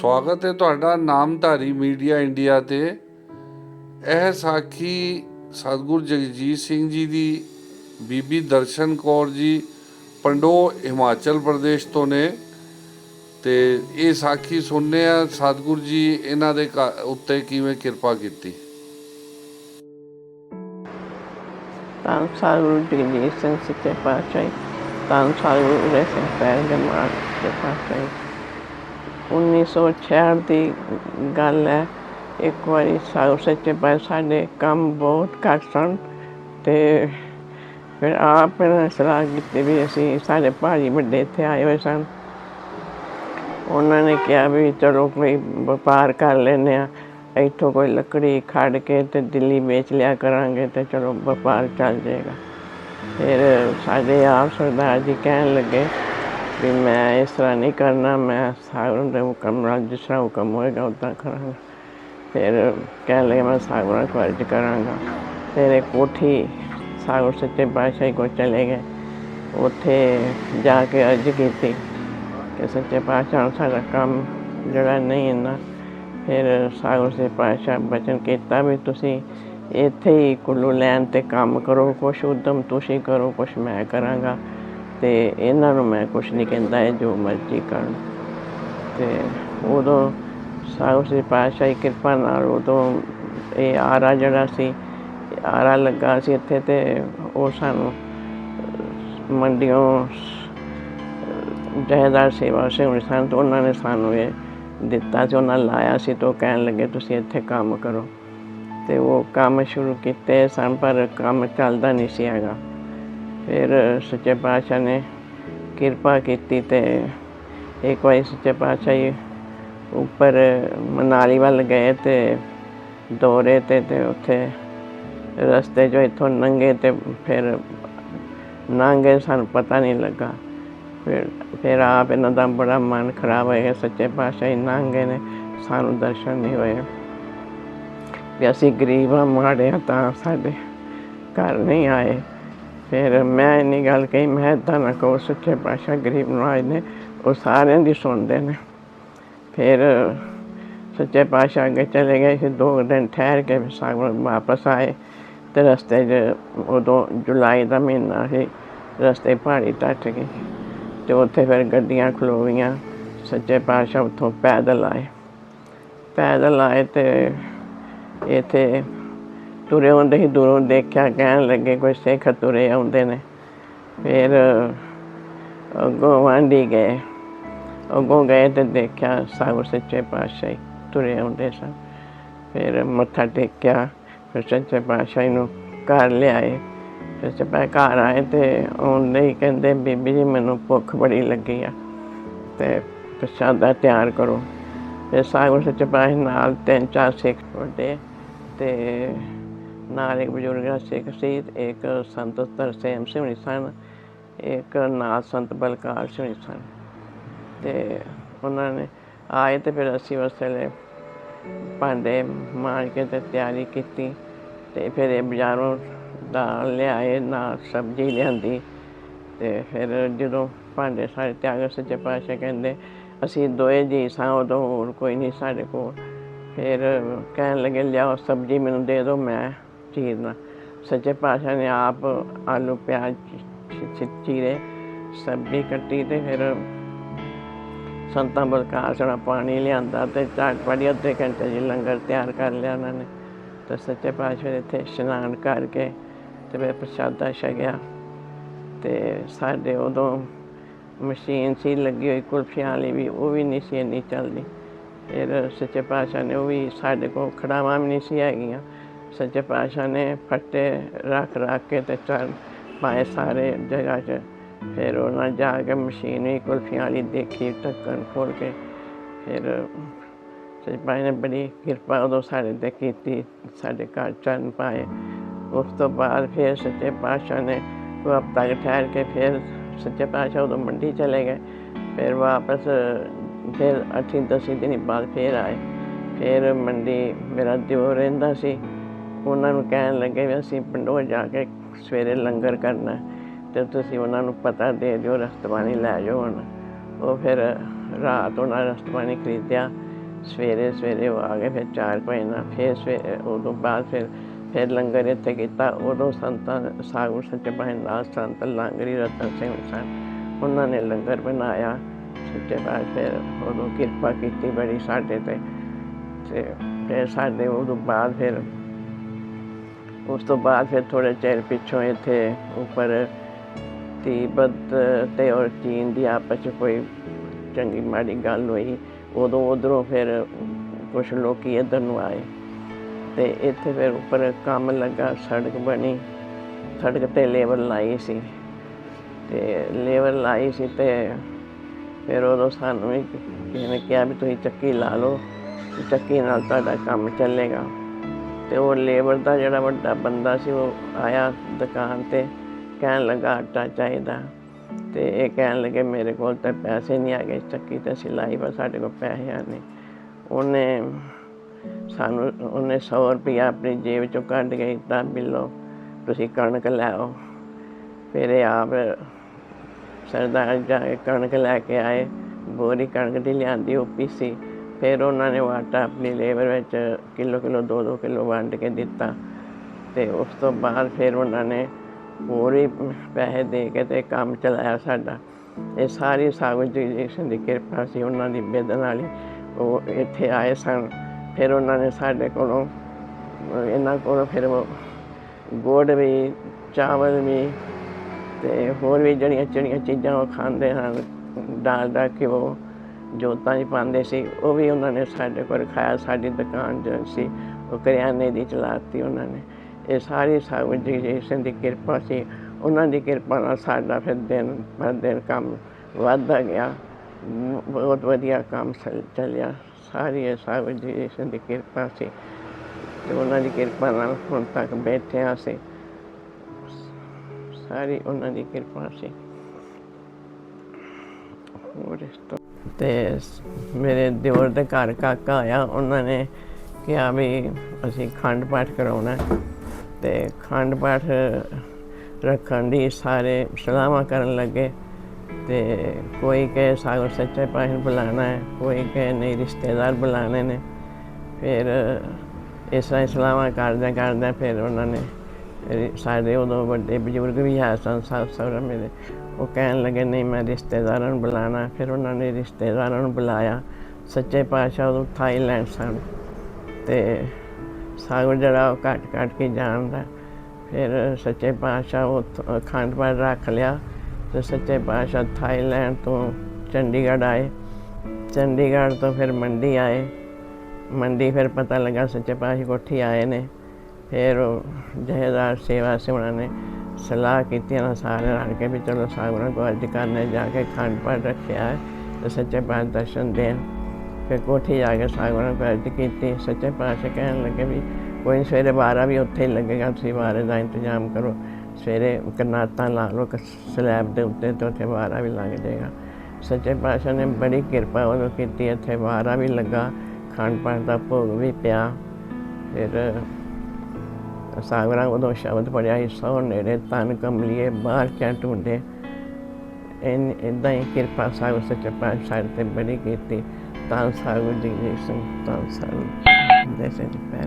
ਸਵਾਗਤ ਹੈ ਤੁਹਾਡਾ ਨਾਮਧਾਰੀ ਮੀਡੀਆ ਇੰਡੀਆ ਤੇ। ਇਹ ਸਾਖੀ ਸਤਿਗੁਰ ਜਗਜੀਤ ਸਿੰਘ ਜੀ ਦੀ, ਬੀਬੀ ਦਰਸ਼ਨ ਕੌਰ ਜੀ, ਪੰਡੋ ਹਿਮਾਚਲ ਪ੍ਰਦੇਸ਼ ਤੋਂ ਨੇ। ਤੇ ਇਹ ਸਾਖੀ ਸੁਣਨੇ ਆ, ਸਤਿਗੁਰ ਜੀ ਇਹਨਾਂ ਦੇ ਘ- ਉੱਤੇ ਕਿਵੇਂ ਕਿਰਪਾ ਕੀਤੀ? ਤਾਂ ਸਾਰੂ ਜਗਜੀਤ ਸਿੰਘ ਸੱਚੇ ਪਾਤਸ਼ਾਹ ਤਾਂ ਸਾਰੂ ਉਰੇ ਸਿੰਘ ਪੈਰ ਦੇ ਮਾਰ ਦੇ ਪਾਤਸ਼ਾਹ 1966 ਦੀ ਗੱਲ ਹੈ। ਇੱਕ ਵਾਰੀ ਸਾਰੂ ਸੱਚੇ ਪਾਤਸ਼ਾਹ ਸਾਡੇ ਕੰਮ ਬਹੁਤ ਘੱਟ ਸਨ ਤੇ ਫਿਰ ਆਪ ਨੇ ਸਲਾਹ ਕੀਤੀ ਵੀ ਅਸੀਂ ਸਾਡੇ ਭਾਜੀ ਵੱਡੇ ਇੱਥੇ ਆਏ ਹੋਏ ਸਨ। ਉਹਨਾਂ ਨੇ ਕਿਹਾ ਵੀ ਚਲੋ ਕੋਈ ਵਪਾਰ ਕਰ ਲੈਂਦੇ ਆ ਇੱਥੋਂ ਕੋਈ ਲੱਕੜੀ ਖੜ ਕੇ ਤੇ ਦਿੱਲੀ ਵੇਚ ਲਿਆ ਕਰਾਂਗੇ ਤੇ ਚਲੋ ਵਪਾਰ ਚੱਲ ਜਾਏਗਾ। ਫਿਰ ਸਾਡੇ ਆਪ ਸਰਦਾਰ ਜੀ ਕਹਿਣ ਲੱਗੇ ਵੀ ਮੈਂ ਇਸ ਤਰ੍ਹਾਂ ਨਹੀਂ ਕਰਨਾ, ਮੈਂ ਸਾਗਰਨ ਦੇ ਹੁਕਮ ਨਾਲ ਜਿਸ ਤਰ੍ਹਾਂ ਹੁਕਮ ਹੋਏਗਾ ਉੱਦਾਂ ਕਰਾਂਗਾ। ਫਿਰ ਕਹਿ ਲਿਆ ਮੈਂ ਸਾਗਰਨ ਖਰਚ ਕਰਾਂਗਾ। ਫਿਰ ਇੱਕ ਕੋਠੀ ਸਾਗਰ ਸੱਚੇ ਪਾਤਸ਼ਾਹ ਕੋਲ ਚਲੇ ਗਏ। ਉੱਥੇ ਜਾ ਕੇ ਅਰਜ਼ ਕੀਤੀ ਕਿ ਸੱਚੇ ਪਾਤਸ਼ਾਹ ਨੂੰ ਸਾਡਾ ਕੰਮ ਜਿਹੜਾ ਨਹੀਂ ਇੰਨਾ। ਫਿਰ ਸਾਗਰ ਸੇ ਪਾਤਸ਼ਾਹ ਬਚਨ ਕੀਤਾ ਵੀ ਤੁਸੀਂ ਇੱਥੇ ਹੀ ਕੁੱਲੂ ਲੈਣ ਤੇ ਕੰਮ ਕਰੋ, ਕੁਛ ਉਦਮ ਤੁਸੀਂ ਕਰੋ, ਕੁਛ ਮੈਂ ਕਰਾਂਗਾ। ਤੇ ਇਹਨਾਂ ਨੂੰ ਮੈਂ ਕੁਛ ਨਹੀਂ ਕਹਿੰਦਾ, ਇਹ ਜੋ ਮਰਜ਼ੀ ਕਰਨ। ਤੇ ਉਦੋਂ ਸਾਹਿਬ ਸੇ ਪਾਤਸ਼ਾਹ ਦੀ ਕਿਰਪਾ ਨਾਲ ਉਦੋਂ ਇਹ ਆਰਾ ਜਿਹੜਾ ਸੀ, ਆਰਾ ਲੱਗਾ ਸੀ ਇੱਥੇ ਤੇ ਉਹ ਸਾਨੂੰ ਮੰਡੀਆਂ ਜਹੇਦਾਰ ਸੇਵਾ ਸਿੰਘ ਸਨ ਤੋਂ ਉਹਨਾਂ ਨੇ ਸਾਨੂੰ ਇਹ ਦਿੱਤਾ ਸੀ, ਉਹਨਾਂ ਲਾਇਆ ਸੀ ਤੋਂ ਕਹਿਣ ਲੱਗੇ, ਤੁਸੀਂ ਇੱਥੇ ਕੰਮ ਕਰੋ। ਤੇ ਉਹ ਕੰਮ ਸ਼ੁਰੂ ਕੀਤੇ ਸਨ, ਪਰ ਕੰਮ ਚੱਲਦਾ ਨਹੀਂ ਸੀ ਹੈਗਾ। ਫਿਰ ਸੱਚੇ ਪਾਤਸ਼ਾਹ ਨੇ ਕਿਰਪਾ ਕੀਤੀ ਤੇ ਇੱਕ ਵਾਰੀ ਸੱਚੇ ਪਾਤਸ਼ਾਹ ਜੀ ਉੱਪਰ ਮਨਾਲੀ ਵੱਲ ਗਏ ਤੇ ਦੌਰੇ ਤੇ ਤੇ ਉੱਥੇ ਰਸਤੇ 'ਚੋਂ ਇੱਥੋਂ ਨੰਗੇ ਤੇ ਫਿਰ ਲੰਘੇ ਸਾਨੂੰ ਪਤਾ ਨਹੀਂ ਲੱਗਾ। ਫਿਰ ਫਿਰ ਆਪ ਇਹਨਾਂ ਦਾ ਬੜਾ ਮਨ ਖਰਾਬ ਹੋਇਆ ਸੱਚੇ ਪਾਤਸ਼ਾਹ ਹੀ ਲੰਘੇ ਨੇ, ਸਾਨੂੰ ਦਰਸ਼ਨ ਨਹੀਂ ਹੋਏ। ਵੀ ਅਸੀਂ ਗਰੀਬ ਹਾਂ ਮਾੜੇ ਹਾਂ ਤਾਂ ਸਾਡੇ ਘਰ ਨਹੀਂ ਆਏ। ਫਿਰ ਮੈਂ ਇੰਨੀ ਗੱਲ ਕਹੀ, ਮੈਂ ਤਾਂ ਨਾ ਕਹੋ ਸੱਚੇ ਪਾਤਸ਼ਾਹ ਗਰੀਬ ਨਵਾਜ ਨੇ, ਉਹ ਸਾਰਿਆਂ ਦੀ ਸੁਣਦੇ ਨੇ। ਫਿਰ ਸੱਚੇ ਪਾਤਸ਼ਾਹ ਅੱਗੇ ਚਲੇ ਗਏ ਸੀ ਦੋ ਦਿਨ ਠਹਿਰ ਕੇ ਫਿਰ ਸਾਗਰ ਵਾਪਸ ਆਏ ਤੇ ਰਸਤੇ 'ਚ ਉਦੋਂ ਜੁਲਾਈ ਦਾ ਮਹੀਨਾ ਸੀ, ਰਸਤੇ ਪਹਾੜੀ ਟੱਟ ਗਈ ਤੇ ਉੱਥੇ ਫਿਰ ਗੱਡੀਆਂ ਖਲੋ ਗਈਆਂ ਸੱਚੇ ਪਾਤਸ਼ਾਹ ਉੱਥੋਂ ਪੈਦਲ ਆਏ। ਪੈਦਲ ਆਏ ਤੇ ਇੱਥੇ ਤੁਰੇ ਆਉਂਦੇ ਹੀ ਦੂਰੋਂ ਦੇਖਿਆ, ਕਹਿਣ ਲੱਗੇ ਕੋਈ ਸਿੱਖ ਤੁਰੇ ਆਉਂਦੇ ਨੇ। ਫਿਰ ਅੱਗੋਂ ਵਾਂਡੀ ਗਏ। ਅੱਗੋਂ ਗਏ ਤੇ ਦੇਖਿਆ ਸਾਗਰ ਸੱਚੇ ਪਾਤਸ਼ਾਹ ਤੁਰੇ ਆਉਂਦੇ ਸਨ। ਫਿਰ ਮੱਥਾ ਟੇਕਿਆ, ਫਿਰ ਸੱਚੇ ਪਾਤਸ਼ਾਹ ਨੂੰ ਘਰ ਲਿਆਏ। ਫਿਰ ਸੱਚੇ ਘਰ ਆਏ ਤੇ ਆਉਂਦੇ ਹੀ ਕਹਿੰਦੇ, ਬੀਬੀ ਜੀ, ਮੈਨੂੰ ਭੁੱਖ ਬੜੀ ਲੱਗੀ ਆ, ਤੇ ਪ੍ਰਸ਼ਾਦਾ ਤਿਆਰ ਕਰੋ। ਫਿਰ ਸਾਗਰ ਸੱਚੇ ਪਾਤਸ਼ਾਹ ਨਾਲ ਤਿੰਨ ਚਾਰ ਸਿੱਖ ਵੱਡੇ ਤੇ ਨਾਲ ਇੱਕ ਬਜ਼ੁਰਗ ਦਾ ਸਿੱਖ ਸੀ ਤੇ ਇੱਕ ਸੰਤ ਤਰਸੇਮ ਸਿੰਘ ਸਨ, ਇੱਕ ਨਾਲ ਸੰਤ ਬਲਕਾਰ ਸਿੰਘ ਸਨ। ਤੇ ਉਹਨਾਂ ਨੇ ਆਏ ਤੇ ਫਿਰ ਅਸੀਂ ਉਸ ਵੇਲੇ ਭਾਂਡੇ ਮਾਂਜ ਕੇ ਤੇ ਤਿਆਰੀ ਕੀਤੀ ਤੇ ਫਿਰ ਇਹ ਬਾਜ਼ਾਰੋਂ ਦਾਲ ਲਿਆਏ, ਨਾਲ ਸਬਜ਼ੀ ਲਿਆਂਦੀ ਤੇ ਫਿਰ ਜਦੋਂ ਭਾਂਡੇ ਸਾਰੇ ਤਿਆਗ ਸੱਚੇ ਪਾਤਸ਼ਾਹ ਕਹਿੰਦੇ, ਅਸੀਂ ਦੋਏ ਜੀ ਸਾਂ, ਉਦੋਂ ਹੋਰ ਕੋਈ ਨਹੀਂ ਸਾਡੇ ਕੋਲ। ਫਿਰ ਕਹਿਣ ਲੱਗੇ, ਲਿਆਓ ਸਬਜ਼ੀ, ਮੈਨੂੰ ਦੇ ਦਿਓ, ਮੈਂ ਚੀਰਨਾ ਸੱਚੇ ਪਾਤਸ਼ਾਹ ਨੇ ਆਪ ਆਲੂ ਪਿਆਜ਼ ਚੀਰੇ ਸਬਜ਼ੀ ਕੱਟੀ ਤੇ ਫਿਰ ਸੰਤਾਂ ਬਲਕਾਰ ਪਾਣੀ ਲਿਆਂਦਾ ਤੇ ਝਾਟ ਪੜੀ ਅੱਧੇ ਘੰਟੇ ਜੀ ਲੰਗਰ ਤਿਆਰ ਕਰ ਲਿਆ ਉਹਨਾਂ ਨੇ। ਤੇ ਸੱਚੇ ਪਾਤਸ਼ਾਹ ਦੇ ਇੱਥੇ ਇਸ਼ਨਾਨ ਕਰਕੇ ਤੇ ਫਿਰ ਪ੍ਰਸ਼ਾਦਾ ਛਕਿਆ ਤੇ ਸਾਡੇ ਉਦੋਂ ਮਸ਼ੀਨ ਸੀ ਲੱਗੀ ਹੋਈ, ਕੁਲਫੀਆਂ ਵਾਲੀ ਵੀ, ਉਹ ਵੀ ਨਹੀਂ ਸੀ ਇੰਨੀ ਚੱਲਦੀ। ਫਿਰ ਸੱਚੇ ਪਾਤਸ਼ਾਹ ਨੇ ਉਹ ਵੀ ਸਾਡੇ ਕੋਲ ਖੜਾਵਾਂ ਵੀ ਨਹੀਂ ਸੀ ਹੈਗੀਆਂ। ਸੱਚੇ ਪਾਤਸ਼ਾਹ ਨੇ ਫੱਟੇ ਰੱਖ ਰੱਖ ਕੇ ਤੇ ਚਰਨ ਪਾਏ ਸਾਰੇ ਜਗ੍ਹਾ 'ਚ। ਫਿਰ ਉਹਨਾਂ ਜਾ ਕੇ ਮਸ਼ੀਨ ਕੁਲਫੀਆਂ ਵਾਲੀ ਦੇਖੀ, ਢੱਕਣ ਖੋਲ ਕੇ। ਫਿਰ ਸੱਚੇ ਪਾਤਸ਼ਾਹ ਨੇ ਬੜੀ ਕਿਰਪਾ ਉਦੋਂ ਸਾਡੇ ਤੇ ਕੀਤੀ, ਸਾਡੇ ਘਰ ਚਰਨ ਪਾਏ। ਉਸ ਤੋਂ ਬਾਅਦ ਫਿਰ ਸੱਚੇ ਪਾਤਸ਼ਾਹ ਨੇ ਉਹ ਹਫ਼ਤਾ ਠਹਿਰ ਕੇ ਫਿਰ ਸੱਚੇ ਪਾਤਸ਼ਾਹ ਉਦੋਂ ਮੰਡੀ ਚਲੇ ਗਏ। ਫਿਰ ਵਾਪਸ ਫਿਰ ਅੱਠੀ ਦਸੀ ਦਿਨ ਬਾਅਦ ਫਿਰ ਆਏ। ਫਿਰ ਮੰਡੀ ਮੇਰਾ ਦਿਓ ਰਹਿੰਦਾ ਸੀ। ਉਹਨਾਂ ਨੂੰ ਕਹਿਣ ਲੱਗੇ ਵੀ ਅਸੀਂ ਪਿੰਡੋਂ ਜਾ ਕੇ ਸਵੇਰੇ ਲੰਗਰ ਕਰਨਾ ਹੈ ਤੇ ਤੁਸੀਂ ਉਹਨਾਂ ਨੂੰ ਪਤਾ ਦੇ ਦਿਓ ਰਸਤਵਾਨੀ ਲੈ ਜਾਓ ਹੁਣ। ਉਹ ਫਿਰ ਰਾਤ ਉਹਨਾਂ ਰਸਤਵਾਨੀ ਖਰੀਦਿਆ, ਸਵੇਰੇ ਸਵੇਰੇ ਉਹ ਆ ਗਏ ਫਿਰ 4 ਵਜੇ ਨਾਲ, ਫਿਰ ਸਵੇਰੇ ਉਦੋਂ ਬਾਅਦ ਫਿਰ ਫਿਰ ਲੰਗਰ ਇੱਥੇ ਕੀਤਾ। ਉਦੋਂ ਸੰਤਾਂ ਸਾਗੂ ਸੱਚੇ ਪਾਤਸ਼ਾਹ ਸੰਤ ਲਾਂਗਰੀ, ਰਤਨ ਸਿੰਘ ਸਨ। ਉਹਨਾਂ ਨੇ ਲੰਗਰ ਬਣਾਇਆ, ਸੱਚੇ ਪਾਤਸ਼ਾਹ ਫਿਰ ਉਦੋਂ ਕਿਰਪਾ ਕੀਤੀ ਬੜੀ ਸਾਡੇ ਤੇ। ਤੇ ਫਿਰ ਸਾਡੇ ਉਦੋਂ ਬਾਅਦ ਫਿਰ ਉਸ ਤੋਂ ਬਾਅਦ ਫਿਰ ਥੋੜੇ ਚਿਰ ਪਿੱਛੋਂ ਇੱਥੇ ਉੱਪਰ ਤਿੱਬਤ ਤੇ ਔਰ ਚੀਨ ਦੀ ਆਪਸ 'ਚ ਕੋਈ ਚੰਗੀ ਮਾੜੀ ਗੱਲ ਹੋਈ, ਉਦੋਂ ਉਧਰੋਂ ਫਿਰ ਕੁਝ ਲੋਕੀ ਇੱਧਰ ਨੂੰ ਆਏ ਤੇ ਇੱਥੇ ਫਿਰ ਉੱਪਰ ਕੰਮ ਲੱਗਾ, ਸੜਕ ਬਣੀ, ਸੜਕ ਤੇ ਲੇਬਰ ਲਾਈ ਸੀ ਤੇ ਲੇਬਰ ਲਾਈ ਸੀ ਤੇ ਫਿਰ ਉਦੋਂ ਸਾਨੂੰ ਵੀ ਕਿਸੇ ਨੇ ਕਿਹਾ ਵੀ ਤੁਸੀਂ ਚੱਕੀ ਲਾ ਲਓ, ਚੱਕੀ ਨਾਲ ਤੁਹਾਡਾ ਕੰਮ ਚੱਲੇਗਾ। ਤੇ ਉਹ ਲੇਬਰ ਦਾ ਜਿਹੜਾ ਵੱਡਾ ਬੰਦਾ ਸੀ, ਉਹ ਆਇਆ ਦੁਕਾਨ ਤੇ, ਕਹਿਣ ਲੱਗਾ ਆਟਾ ਚਾਹੀਦਾ। ਤੇ ਇਹ ਕਹਿਣ ਲੱਗੇ, ਮੇਰੇ ਕੋਲ ਤਾਂ ਪੈਸੇ ਨਹੀਂ ਹੈਗੇ ਚੱਕੀ ਤੇ ਸਿਲਾਈ ਪਰ ਸਾਡੇ ਕੋਲ ਪੈਸੇ ਆ ਨਹੀਂ। ਉਹਨੇ ਸਾਨੂੰ, ਉਹਨੇ 100 ਰੁਪਇਆ ਆਪਣੀ ਜੇਬ ਚੋਂ ਕੱਢ ਕੇ ਦਿੱਤਾ, ਬਿੱਲੋ, ਤੁਸੀਂ ਕਣਕ ਲੈ ਆਓ। ਫਿਰ ਇਹ ਆਪ ਸਰਦਾਰ ਜਾ ਕੇ ਕਣਕ ਲੈ ਕੇ ਆਏ। ਬੋਰੀ ਕਣਕ ਦੀ ਲਿਆਂਦੀ, ਉਹ ਪੀਸੀ। ਫਿਰ ਉਹਨਾਂ ਨੇ ਉਹ ਆਟਾ ਆਪਣੀ ਲੇਬਰ ਵਿੱਚ ਕਿਲੋ ਕਿਲੋ, ਦੋ ਦੋ ਕਿਲੋ ਵੰਡ ਕੇ ਦਿੱਤਾ ਤੇ ਉਸ ਤੋਂ ਬਾਅਦ ਫਿਰ ਉਹਨਾਂ ਨੇ ਹੋਰ ਵੀ ਪੈਸੇ ਦੇ ਕੇ ਤੇ ਕੰਮ ਚਲਾਇਆ ਸਾਡਾ। ਇਹ ਸਾਰੀ ਸਾਗਰ ਜੀ ਦੀ ਕਿਰਪਾ ਸੀ ਉਹਨਾਂ ਦੀ ਬੇਦਨ ਵਾਲੀ। ਉਹ ਇੱਥੇ ਆਏ ਸਨ। ਫਿਰ ਉਹਨਾਂ ਨੇ ਸਾਡੇ ਕੋਲੋਂ, ਇਹਨਾਂ ਕੋਲੋਂ ਫਿਰ ਉਹ ਗੁੜ ਵੀ, ਚਾਵਲ ਵੀ ਤੇ ਹੋਰ ਵੀ ਜਿਹੜੀਆਂ ਜਿਹੜੀਆਂ ਚੀਜ਼ਾਂ ਉਹ ਖਾਂਦੇ ਹਨ ਦਾਲ ਡਾਲਡਾ ਘਿਓ ਜੋਤਾਂ 'ਚ ਪਾਉਂਦੇ ਸੀ, ਉਹ ਵੀ ਉਹਨਾਂ ਨੇ ਸਾਡੇ ਕੋਲ ਖਾਇਆ, ਸਾਡੀ ਦੁਕਾਨ ਜੋ ਸੀ, ਉਹ ਕਰਿਆਨੇ ਦੀ ਚਲਾਤੀ ਉਹਨਾਂ ਨੇ। ਇਹ ਸਾਰੀ ਸਾਗਰ ਜੀ ਦੀ ਕਿਰਪਾ ਸੀ। ਉਹਨਾਂ ਦੀ ਕਿਰਪਾ ਨਾਲ ਸਾਡਾ ਫਿਰ ਦਿਨ ਪਰ ਦਿਨ ਕੰਮ ਵੱਧਦਾ ਗਿਆ। ਬਹੁਤ ਵਧੀਆ ਕੰਮ ਚੱਲ- ਚੱਲਿਆ। ਸਾਰੀ ਇਹ ਸਾਗਰ ਜੀ ਦੀ ਕਿਰਪਾ ਸੀ। ਤੇ ਉਹਨਾਂ ਦੀ ਕਿਰਪਾ ਨਾਲ ਹੁਣ ਤੱਕ ਬੈਠੇ ਹਾਂ ਅਸੀਂ। ਸਾਰੀ ਉਹਨਾਂ ਦੀ ਕਿਰਪਾ ਸੀ। ਹੋਰ ਇਸ ਤੋਂ ਤੇ ਮੇਰੇ ਦਿਓਰ ਦੇ ਘਰ ਕਾਕਾ ਆਇਆ, ਉਹਨਾਂ ਨੇ ਕਿਹਾ ਵੀ ਅਸੀਂ ਖੰਡ ਪਾਠ ਕਰਾਉਣਾ ਹੈ। ਤੇ ਖੰਡ ਪਾਠ ਰੱਖਣ ਦੀ ਸਾਰੇ ਸਲਾਹਾਂ ਕਰਨ ਲੱਗੇ। ਤੇ ਕੋਈ ਕਹੇ ਸਾਗਰ ਸੱਚੇ ਪਾਤਸ਼ਾਹ ਨੂੰ ਬੁਲਾਉਣਾ ਹੈ, ਕੋਈ ਕਹੇ ਨਹੀਂ ਰਿਸ਼ਤੇਦਾਰ ਬੁਲਾਣੇ ਨੇ। ਫਿਰ ਇਸ ਤਰ੍ਹਾਂ ਹੀ ਸਲਾਹਾਂ ਕਰਦਿਆਂ ਕਰਦਿਆਂ ਫਿਰ ਉਹਨਾਂ ਨੇ ਰੀ- ਸਾਡੇ ਉਦੋਂ ਵੱਡੇ ਬਜ਼ੁਰਗ ਵੀ ਹੈ ਸਨ ਸੱਸ ਮੇਰੇ ਉਹ ਕਹਿਣ ਲੱਗੇ, ਨਹੀਂ, ਮੈਂ ਰਿਸ਼ਤੇਦਾਰਾਂ ਨੂੰ ਬੁਲਾਣਾ। ਫਿਰ ਉਹਨਾਂ ਨੇ ਰਿਸ਼ਤੇਦਾਰਾਂ ਨੂੰ ਬੁਲਾਇਆ। ਸੱਚੇ ਪਾਤਸ਼ਾਹ ਉਹ ਥਾਈਲੈਂਡ ਸਨ ਤੇ ਸਾਗਰ ਜਿਹੜਾ ਉਹ ਘੱਟ ਕੱਟ ਕੇ ਜਾਣਦਾ। ਫਿਰ ਸੱਚੇ ਪਾਤਸ਼ਾਹ ਉਹ ਅਖੰਡ ਪਾਠ ਰੱਖ ਲਿਆ ਤੇ ਸੱਚੇ ਪਾਤਸ਼ਾਹ ਥਾਈਲੈਂਡ ਤੋਂ ਚੰਡੀਗੜ੍ਹ ਆਏ। ਚੰਡੀਗੜ੍ਹ ਤੋਂ ਫਿਰ ਮੰਡੀ ਆਏ। ਮੰਡੀ ਫਿਰ ਪਤਾ ਲੱਗਾ ਸੱਚੇ ਪਾਤਸ਼ਾਹ ਕੋਠੀ ਆਏ ਨੇ। ਫਿਰ ਉਹ ਜਹੇਦਾਰ ਸੇਵਾ ਸਿਮਰਨ ਨੇ। ਸਲਾਹ ਕੀਤੀ ਨਾ ਸਾਰੇ ਰਲ ਕੇ ਵੀ ਚਲੋ ਸਾਗਰਾਂ ਕੋ ਅੱਜ ਕਰਨੇ, ਜਾ ਕੇ ਖੰਡ ਪਾਠ ਰੱਖਿਆ ਹੈ, ਤੇ ਸੱਚੇ ਪਾਤਸ਼ਾਹ ਦਰਸ਼ਨ ਦੇਣ। ਫਿਰ ਕੋਠੀ ਜਾ ਕੇ ਸਾਗਰਾਂ ਕੋ ਅੱਜ ਕੀਤੀ, ਸੱਚੇ ਪਾਤਸ਼ਾਹ ਕਹਿਣ ਲੱਗੇ ਵੀ ਕੋਈ ਸਵੇਰੇ 12 ਵੀ ਉੱਥੇ ਹੀ ਲੱਗੇਗਾ, ਤੁਸੀਂ ਬਾਰੇ ਦਾ ਇੰਤਜ਼ਾਮ ਕਰੋ। ਸਵੇਰੇ ਕਨਾਤਾਂ ਲਾ ਲਓ ਕ- ਸਲੈਬ ਦੇ ਉੱਤੇ ਤੇ ਉੱਥੇ 12 ਵੀ ਲੱਗ ਜਾਏਗਾ। ਸੱਚੇ ਪਾਤਸ਼ਾਹ ਨੇ ਬੜੀ ਕਿਰਪਾ ਉਹਨੂੰ ਕੀਤੀ, ਇੱਥੇ 12 ਵੀ ਲੱਗਾ, ਖੰਡ ਪਾਠ ਦਾ ਭੋਗ ਵੀ ਪਿਆ। ਫਿਰ ਸਾਗਰਾਂ ਉਦੋਂ ਸ਼ਬਦ ਪੜਿਆ ਸੀ, ਸੋ ਨੇੜੇ ਤਨ ਕਮਲੀਏ, ਬਾਹਰ ਕਿਆ ਢੂੰਡੇ ਇਨ ਇਦਾਂ ਹੀ ਕਿਰਪਾ ਸਾਗਰ ਸੱਚੇ ਪਾਤਸ਼ਾਹ ਤੇ ਬੜੀ ਕੀਤੀ। ਤਾਂ ਸਾਗਰ ਜੀ ਜੀ ਸੰਤਾਂ ਸਾਗਰ ਦੇਸੇ ਦੇ ਪੈਰ